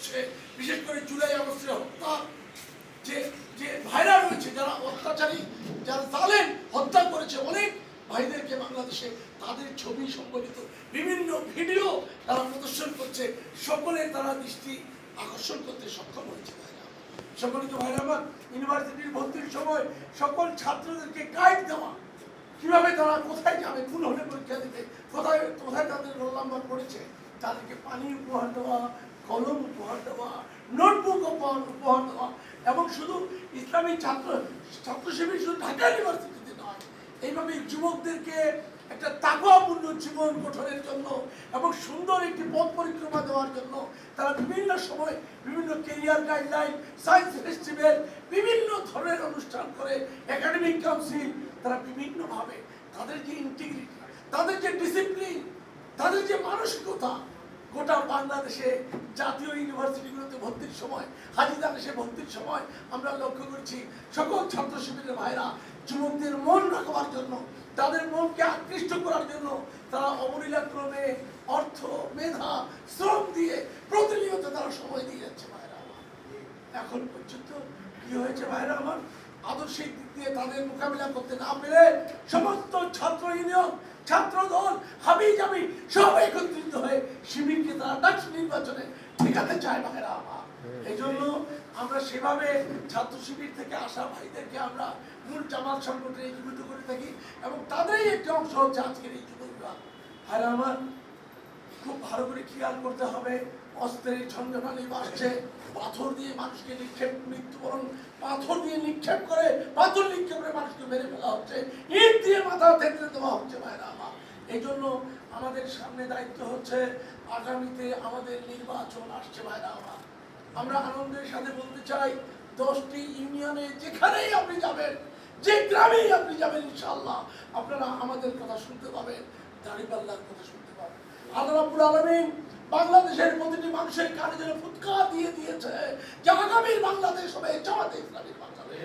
হচ্ছে, বিশেষ করে জুলাই আগস্টের হত্যা, যে যে ভাইরা রয়েছে, যারা অত্যাচারী, যারা জালেন হত্যা করেছে, অনেক ভাইদেরকে বাংলাদেশে তাদের ছবি সংবলিত বিভিন্ন ভিডিও তারা প্রদর্শন করছে। সকলে তারা দৃষ্টি আকর্ষণ করতে সক্ষম হয়েছে সকলকে ভাইরা আমার ইউনিভার্সিটির ভর্তির সময় সকল ছাত্রদেরকে গাইড দেওয়া। কীভাবে তারা কোথায় যাবে, কোন হলে পরীক্ষা দিতে কোথায় কোথায় তাদের রোল নাম্বার পড়েছে, তাদেরকে পানি উপহার দেওয়া কলম উপহার দেওয়া, নোটবুক উপহার দেওয়া। এবং শুধু ইসলামী ছাত্র ছাত্র শিবির শুধু ঢাকা ইউনিভার্সিটিতে নয়, এইভাবে যুবকদেরকে একটা তাকুয়াপূর্ণ জীবন গঠনের জন্য এবং সুন্দর একটি পথ পরিক্রমা দেওয়ার জন্য তারা বিভিন্ন সময় বিভিন্ন কেরিয়ার গাইডলাইন সায়েন্স ফেস্টিভ্যাল বিভিন্ন ধরনের অনুষ্ঠান করে একাডেমিক কাউন্সিল তারা বিভিন্নভাবে তাদের যে ইন্টিগ্রিটি তাদের যে ডিসিপ্লিন তাদের যে মানসিকতা গোটা বাংলাদেশে জাতীয় ইউনিভার্সিটিগুলোতে ভর্তির সময় হাজিদার এসে ভর্তির সময় আমরা লক্ষ্য করছি, সকল ছাত্র শিবিরের ভাইরা যুবকদের মন রাখবার জন্য, তাদের মনকে আকৃষ্ট করার জন্য তারা অবলীলাক্রমে অর্থ, মেধা, শ্রম দিয়ে প্রতিনিয়ত তারা সময় দিয়ে যাচ্ছে ভাইরা আমার। এখন পর্যন্ত কি হয়েছে ভাইরা আমার? আদর্শিক দিক দিয়ে তাদের মোকাবিলা করতে না পেরে সমস্ত ছাত্র ইউনিয়ন ছাত্র দল হাবি জাবি সব একত্রিত হয়ে শিবিরকে তারা ডাকসু নির্বাচনে ঠেকাতে চায় ভাইরা আমার। এই জন্য আমরা সেভাবে ছাত্র শিবির থেকে আসা ভাইদেরকে আমরা মূল জামাত সংগঠনে একীভূত করে থাকি এবং তাদেরই একটি অংশ হচ্ছে আজকের এই যুবকরা। আর আমার খুব ভালো করে খেয়াল করতে হবে। অস্ত্রের ঝঞ্ঝনানি বাড়ছে পাথর দিয়ে মানুষকে নিক্ষেপ, মৃত্যুবরণ, পাথর দিয়ে নিক্ষেপ করে, পাথর নিক্ষেপ করে মানুষকে মেরে ফেলা হচ্ছে, ইট দিয়ে মাথা থেতলে দেওয়া হচ্ছে ভাইরা আমার। এই জন্য আমাদের সামনে দায়িত্ব হচ্ছে, আগামীতে আমাদের নির্বাচন আসছে ভাইরা আমার। আমরা আনন্দের সাথে বলতে চাই, দশটি ইউনিয়নে যেখানেই আপনি যাবেন, যে গ্রামেই আপনি যাবেন ইনশাল্লাহ আপনারা আমাদের কথা শুনতে পাবেন, দাঁড়িপাল্লার কথা শুনতে পাবেন। আল্লাহ আলামিন বাংলাদেশের প্রতিটি মানুষের কানে যেন ফুৎকার দিয়ে দিয়েছে যে আগামীর বাংলাদেশ হবে জামাতে ইসলামীর বাংলাদেশ।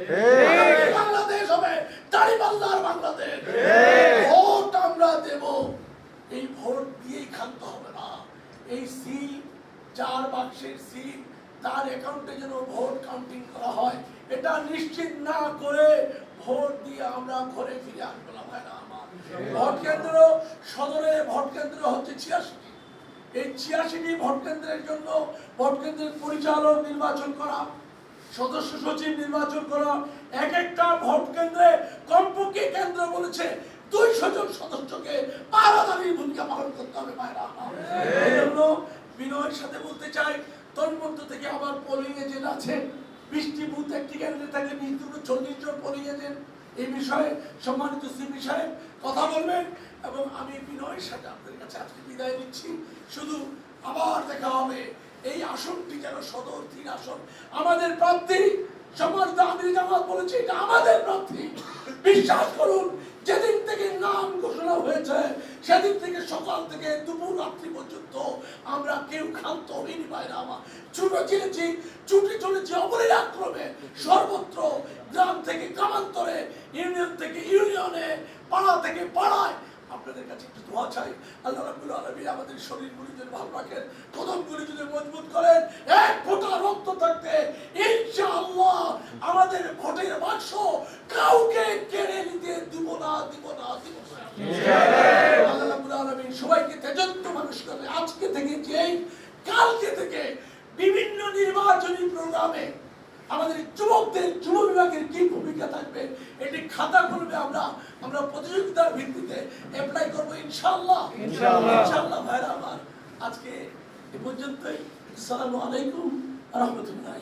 বাংলাদেশ হবে দাঁড়িপাল্লার বাংলাদেশ। ভোট আমরা দেব। এই ভোট দিয়েই ক্ষান্ত হবে না। এই সিল চার বাক্সের সিল তার অ্যাকাউন্টে যেন ভোট কাউন্টিং করা হয় এটা নিশ্চিত না করে ভোট দিয়ে আমরা ঘরে ফিরে আসব না ভাইরা আমার। ভোট কেন্দ্র সদরে ভোট কেন্দ্র হচ্ছে ছিয়াশিটি। এই ছিয়াশিটি ভোট কেন্দ্রের জন্য ভোট কেন্দ্রের পরিচালক নির্বাচন করা, সদস্য সচিব নির্বাচন করা এক একটা ভোট কেন্দ্রে কমপক্ষে কেন্দ্র বলেছে দুইশো জন সদস্যকে ভূমিকা পালন করতে হবে এই জন্য বিনয়ের সাথে বলতে চাই, তন্মধ্য থেকে আবার পোলিং এজেন্ট আছে বৃষ্টি বুথ একটি কেন্দ্রে থাকলে বিশ দুটো চল্লিশ জন পোলিং এজেন্ট এই বিষয়ে সম্মানিত সিপি সাহেব কথা বলবেন এবং আমি বিনয়ের সাথে আপনাদের কাছে আজকে বিদায় নিচ্ছি। শুধু আবার দেখা হবে। এই আসনটি যেন সদর তিন আসন। আমাদের প্রার্থী আমির জামাত বলেছে, এটা আমাদের প্রার্থী। বিশ্বাস করুন, যেদিন থেকে নাম ঘোষণা হয়েছে, সেদিন থেকে সকাল থেকে দুপুর রাত্রি পর্যন্ত আমরা কেউ ক্ষান্ত হইনি বাইরে আমার। ছুটে চলেছি ছুটে চলেছি অবলীলাক্রমে। সর্বত্র ইউনিয়নে পাড়া থেকে পাড়ায়। আপনাদের কাছে একটু দোয়া চাই। আল্লাহ রাব্বুল আলামিন আমাদের শরীরগুলি যদি ভালো রাখেন, কদমগুলি যদি মজবুত করেন, এক ফোঁটা রক্ত থাকতে ইনশাআল্লাহ আমাদের ভোটের বাক্স কাউকে কেড়ে নিতে দিব না দিব না, দিব আল্লাহ রাব্বুল আলামিন সবাইকে তেজন্ত মানুষ করে আজকে থেকে যেই, কালকে থেকে বিভিন্ন নির্বাচনী প্রোগ্রামে আমাদের যুবকদের যুব বিভাগের কি ভূমিকা থাকবে এটি খাতা খুলবে আমরা আমরা প্রতিযোগিতার ভিত্তিতে অ্যাপ্লাই করব ইনশাল্লাহ ইনশাল্লাহ ভাইরা আমার আজকে এ পর্যন্তই। আসসালামু আলাইকুম রহমতুল্লাহ